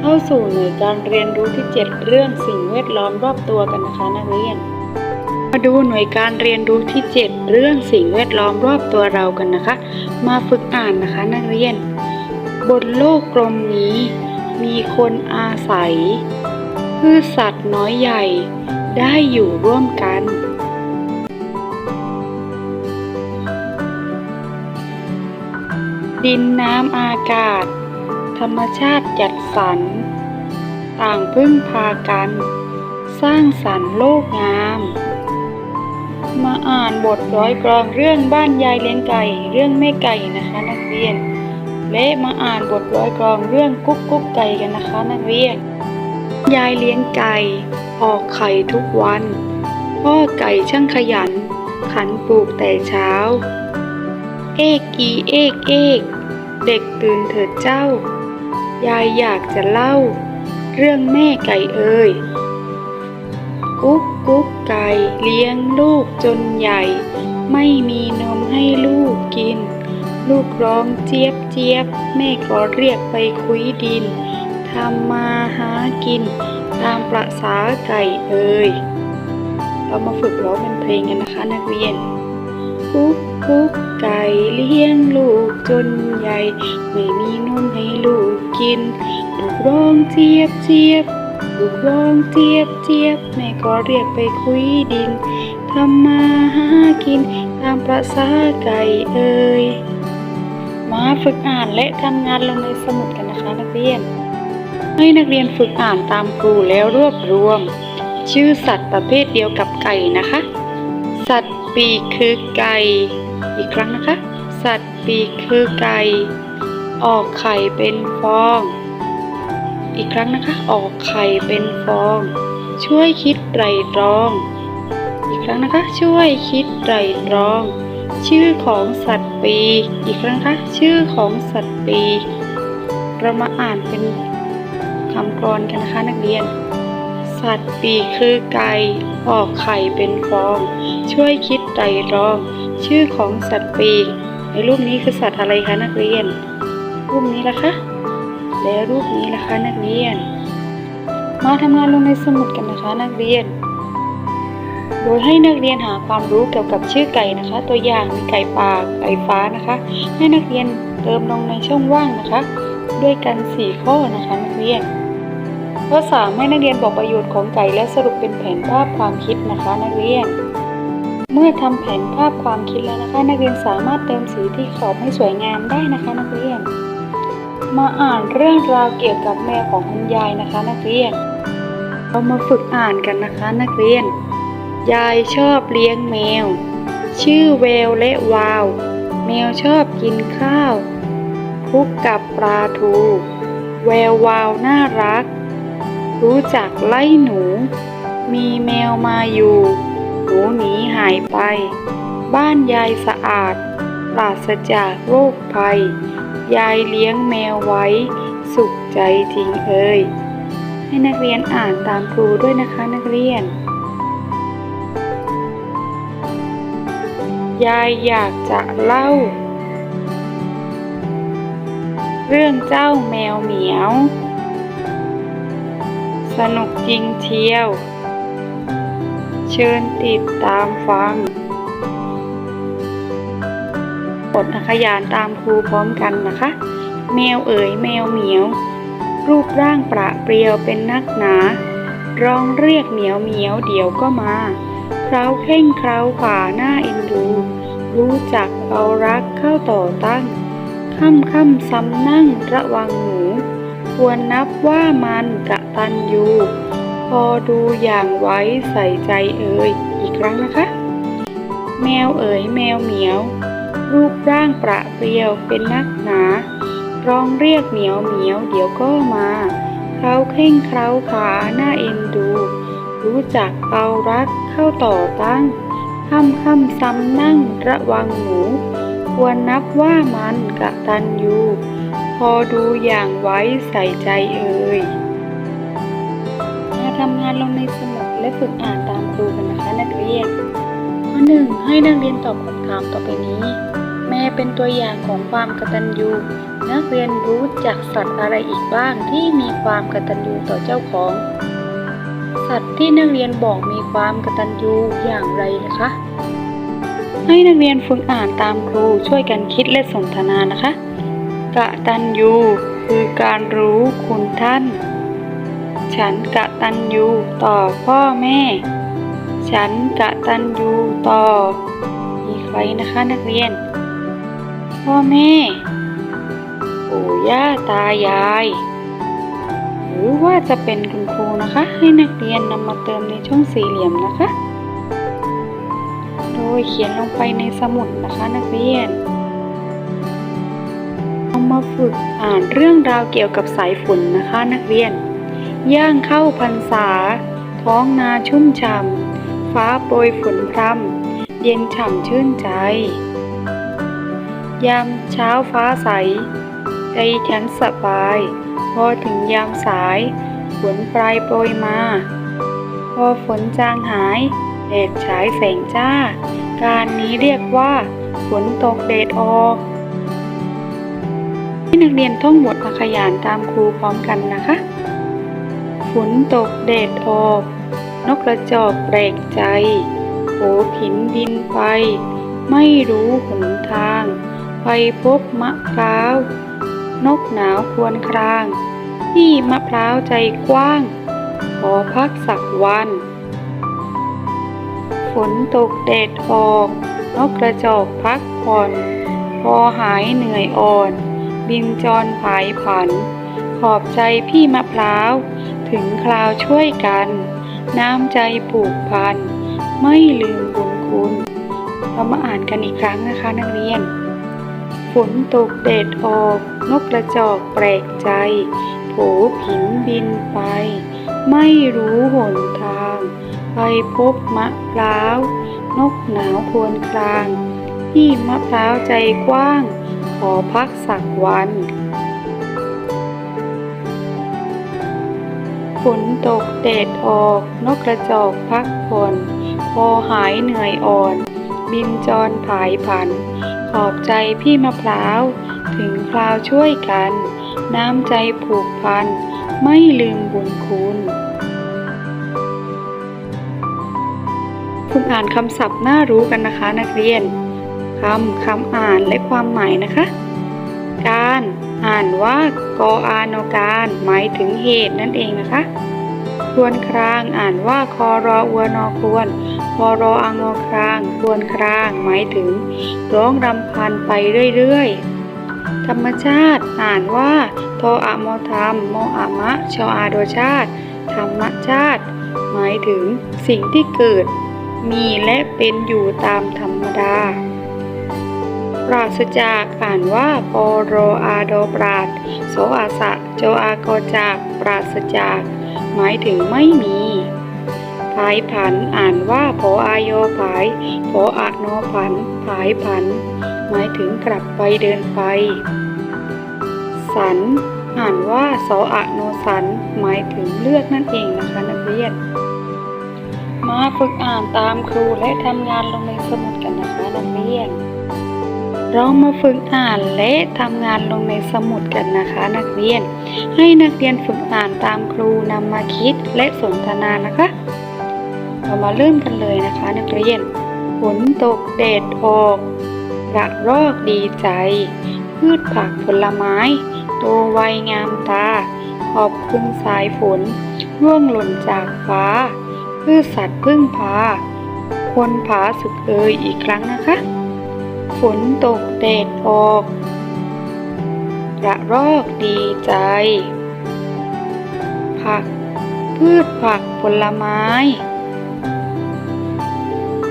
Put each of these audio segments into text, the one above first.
เข้าสู่หน่วยการเรียนรู้ที่ 7 เรื่องสิ่งแวดล้อมรอบตัวกันนะคะนักเรียน มาดูหน่วยการเรียนรู้ที่ 7 เรื่องสิ่งแวดล้อมรอบตัวเรากันนะคะ มาฝึกอ่านนะคะนักเรียน บนโลกกลมนี้ มีคนอาศัยพืชสัตว์น้อยใหญ่ได้อยู่ร่วมกัน ดินน้ำอากาศ ธรรมชาติจัดสรร ต่างพึ่งพากัน สร้างสรรค์โลกงาม มาอ่านบทร้อยกรองเรื่องบ้านยายเลี้ยงไก่เรื่องแม่ไก่นะคะนักเรียน และมาอ่านบทร้อยกรองเรื่องกุ๊กกุ๊กไก่กันนะคะนักเรียน ยายเลี้ยงไก่ออกไข่ทุกวัน พ่อไก่ช่างขยัน ขันปลูกแต่เช้า เอกกีเอกเอกเด็กตื่นเถิดเจ้า ยายอยากจะเล่า เรื่องแม่ไก่เอ่ยกุ๊กกุ๊กไก่เลี้ยงลูกจนใหญ่ ไม่มีนมให้ลูกกิน ลูกร้องเจี๊ยบเจี๊ยบ แม่ก็เรียกไปคุยดินทำมาหากิน ตามประษาไก่เอ่ยเรามาฝึกร้องเป็นเพลงกันนะคะนักเรียนกุ๊ก กุกไก่เลี้ยงลูกจนใหญ่ ไม่มีนมให้ลูกกิน ลูกร้องเจี๊ยบเจี๊ยบลูกร้องเจี๊ยบเจี๊ยบแม่ก็เรียกไปคุยดินทำมาหากินตามประษาไก่เอ่ยมาฝึกอ่านและทำงานลงในสมุดกันนะคะนักเรียน ให้นักเรียนฝึกอ่านตามครูแล้วรวบรวม ชื่อสัตว์ประเภทเดียวกับไก่นะคะ สัตว์ปีกคือไก่ อีกครั้งนะคะ สัตว์ปีกคือไก่ ออกไข่เป็นฟอง อีกครั้งนะคะ ออกไข่เป็นฟอง ช่วยคิดไตรตรอง อีกครั้งนะคะ ช่วยคิดไตรตรอง ชื่อของสัตว์ปีก อีกครั้งนะคะ ชื่อของสัตว์ปีก เรามาอ่านเป็นคำกรอนกันนะคะนักเรียนสัตว์ปีกคือไก่ออกไข่เป็นฟอง ช่วยคิดไตรตรอง ชื่อของสัตว์ปีกในรูปนี้คือสัตว์อะไรคะนักเรียน รูปนี้ล่ะคะ แล้วรูปนี้ล่ะคะนักเรียน มาทำงานลงในสมุดกันนะคะนักเรียน โดยให้นักเรียนหาความรู้เกี่ยวกับชื่อไก่นะคะ ตัวอย่างมีไก่ป่าไก่ฟ้านะคะ ให้นักเรียนเติมลงในช่องว่างนะคะ ด้วยกัน 4 ข้อนะคะนักเรียนข้อ3ให้นักเรียนบอกประโยชน์ของไก่และสรุปเป็นแผนภาพความคิดนะคะนักเรียน เมื่อทำแผนภาพความคิดแล้วนะคะ นักเรียนสามารถเติมสีที่ขอบให้สวยงามได้นะคะนักเรียน มาอ่านเรื่องราวเกี่ยวกับแมวของคุณยายนะคะ นักเรียน เรามาฝึกอ่านกันนะคะนักเรียน ยายชอบเลี้ยงแมว ชื่อแววและวาว แมวชอบกินข้าวคลุกกับปลาทู แวววาวน่ารัก รู้จักไล่หนู มีแมวมาอยู่ หนูหนีหายไป บ้านยายสะอาด ปราศจากโรคภัย ยายเลี้ยงแมวไว้ สุขใจจริงเอ่ยให้นักเรียนอ่านตามครูด้วยนะคะนักเรียน ยายอยากจะเล่า เรื่องเจ้าแมวเหมียว สนุกจริงเชียว เชิญติดตามฟังบทอักขยานตามครูพร้อมกันนะคะ แมวเอ๋ยแมวเหมียว รูปร่างประเปรียวเป็นนักหนา ร้องเรียกเหมียวเหมียวเดี๋ยวก็มาเคล้าเข่งเคล้าขวาหน้าเอ็นดู รู้จักเอารักเข้าต่อตั้งค่ำค่ำซ้ำนั่งระวังหนู ควรนับว่ามันกะตันยู พอดูอย่างไว้ใส่ใจเอ่ยอีกครั้งนะคะ แมวเอ๋ยแมวเหมียว รูปร่างประเปรียวเป็นนักหนาร้องเรียกเหมียวเหมียวเดี๋ยวก็มาเคล้าเข่งเคล้าขาหน้าเอ็นดู รู้จักเอารักเข้าต่อตั้งค่ำค่ำซ้ำนั่งระวังหนู ควรนับว่ามันกะตันยูพอดูอย่างไว้ใส่ใจเอ่ย มาทำงานลงในสมุดและฝึกอ่านตามครูกันนะคะนักเรียนข้อหนึ่งให้นักเรียนตอบคำถามต่อไปนี้ แม่เป็นตัวอย่างของความกตัญญูนักเรียนรู้จักสัตว์อะไรอีกบ้างที่มีความกตัญญูต่อเจ้าของ สัตว์ที่นักเรียนบอกมีความกตัญญูอย่างไรนะคะ ให้นักเรียนฝึกอ่านตามครูช่วยกันคิดและสนทนานะคะ กตัญญูคือการรู้คุณท่าน ฉันกะตัญญูต่อพ่อแม่ ฉันกะตัญญูต่อ มีใครนะคะนักเรียน พ่อแม่ปู่ย่าตายาย หรือว่าจะเป็นคุณครูนะคะ ให้นักเรียนนำมาเติมในช่องสี่เหลี่ยมนะคะ โดยเขียนลงไปในสมุดนะคะนักเรียนเอามาฝึกอ่านเรื่องราวเกี่ยวกับสายฝนนะคะนักเรียน ย่างเข้าพรรษา ท้องนาชุ่มฉ่ำฟ้าโปรยฝนพรำเย็นฉ่ำชื่นใจ ยามเช้าฟ้าใส ใจฉันสบาย พอถึงยามสายฝนปลายโปรยมา พอฝนจางหายแดดฉายแสงจ้า การนี้เรียกว่าฝนตกแดดออกให้นักเรียนท่องบทอักขยานตามครูพร้อมกันนะคะ ฝนตกแดดออก นกกระจอกแปลกใจโผผินบินไป ไม่รู้หนทาง ไปพบมะพร้าว นกหนาวควรคราง ที่มะพร้าวใจกว้าง ขอพักสักวัน ฝนตกแดดออก นกกระจอกพักผ่อน พอหายเหนื่อยอ่อน บินจรผายผัน ขอบใจพี่มะพร้าว ถึงคราวช่วยกัน น้ำใจผูกพัน ไม่ลืมบุญคุณ เรามาอ่านกันอีกครั้งนะคะนักเรียน ฝนตกแดดออก นกกระจอกแปลกใจ โผผินบินไป ไม่รู้หนทาง ไปพบมะพร้าว นกหนาวควรคราง ที่มะพร้าวใจกว้าง ขอพักสักวัน ฝนตกแดดออก นกกระจอกพักผ่อนพอหายเหนื่อยอ่อน บินจรผายผัน ขอบใจพี่มะพร้าว ถึงคราวช่วยกัน น้ำใจผูกพัน ไม่ลืมบุญคุณฝึกอ่านคำศัพท์น่ารู้กันนะคะนักเรียนคำคำอ่านและความหมายนะคะ การอ่านว่า กออานอการหมายถึงเหตุนั่นเองนะคะควรครางอ่านว่าคอรออวนอควรคอรออางอครางควรครางหมายถึง ร้องรำพันไปเรื่อยๆ ธรรมชาติอ่านว่าทออะโมธรรมโมอะมะชออาโดชาติ ธรรมชาติ หมายถึงสิ่งที่เกิด มีและเป็นอยู่ตามธรรมดา ปราศจากอ่านว่าปอโรอาโดปราดโสอาสะโจอาโกจากปราศจาก หมายถึงไม่มีผายผันอ่านว่าโผอายโยผายโผอะโนผันผายผัน หมายถึงกลับไปเดินไป สัน อ่านว่าโสอะโนสัน หมายถึงเลือกนั่นเองนะคะนักเรียน มาฝึกอ่านตามครูและทำงานลง เรามาฝึกอ่านและทำงานลงในสมุดกันนะคะ นักเรียน ให้นักเรียนฝึกอ่านตามครูนำมาคิดและสนทนานะคะ เรามาเริ่มกันเลยนะคะ นักเรียนฝนตกแดดออกระรอกดีใจ พืชผักผลไม้โตไวงามตา ขอบคุณสายฝน ร่วงหล่นจากฟ้า พืชสัตว์พึ่งพา คนผาสุดเอยอีกครั้งนะคะ ฝนตกแดดออกระรอกดีใจ ผัก พืชผักผลไม้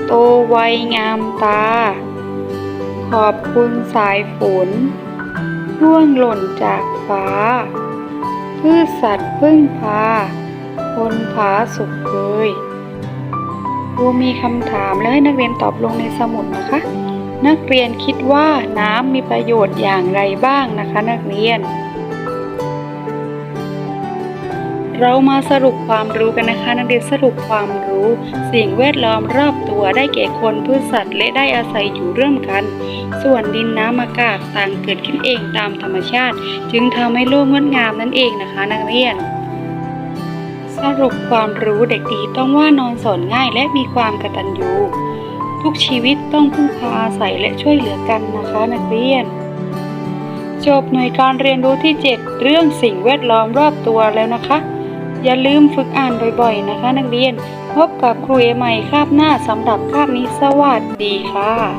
โตไวงามตา ขอบคุณสายฝน ร่วงหล่นจากฟ้า พืชสัตว์พึ่งพา คนผาสุขเลยครูมีคำถามแล้วให้นักเรียนตอบลงในสมุดนะคะ นักเรียนคิดว่าน้ำมีประโยชน์อย่างไรบ้างนะคะ นักเรียน เรามาสรุปความรู้กันนะคะ นักเรียนสรุปความรู้ สิ่งแวดล้อมรอบตัวได้แก่คนพืชสัตว์ และได้อาศัยอยู่ร่วมกัน ส่วนดินน้ำอากาศต่างเกิดขึ้นเองตามธรรมชาติ จึงทำให้โลกงดงามนั่นเองนะคะ นักเรียนสรุปความรู้เด็กดีต้องว่านอนสอนง่ายและมีความกตัญญู ทุกชีวิตต้องพึ่งพาอาศัยและช่วยเหลือกันนะคะนักเรียน จบหน่วยการเรียนรู้ที่ 7 เรื่องสิ่งแวดล้อมรอบตัวแล้วนะคะ อย่าลืมฝึกอ่านบ่อยๆนะคะ นักเรียนพบกับครูเอใหม่คาบหน้าสำหรับคาบนี้สวัสดีค่ะ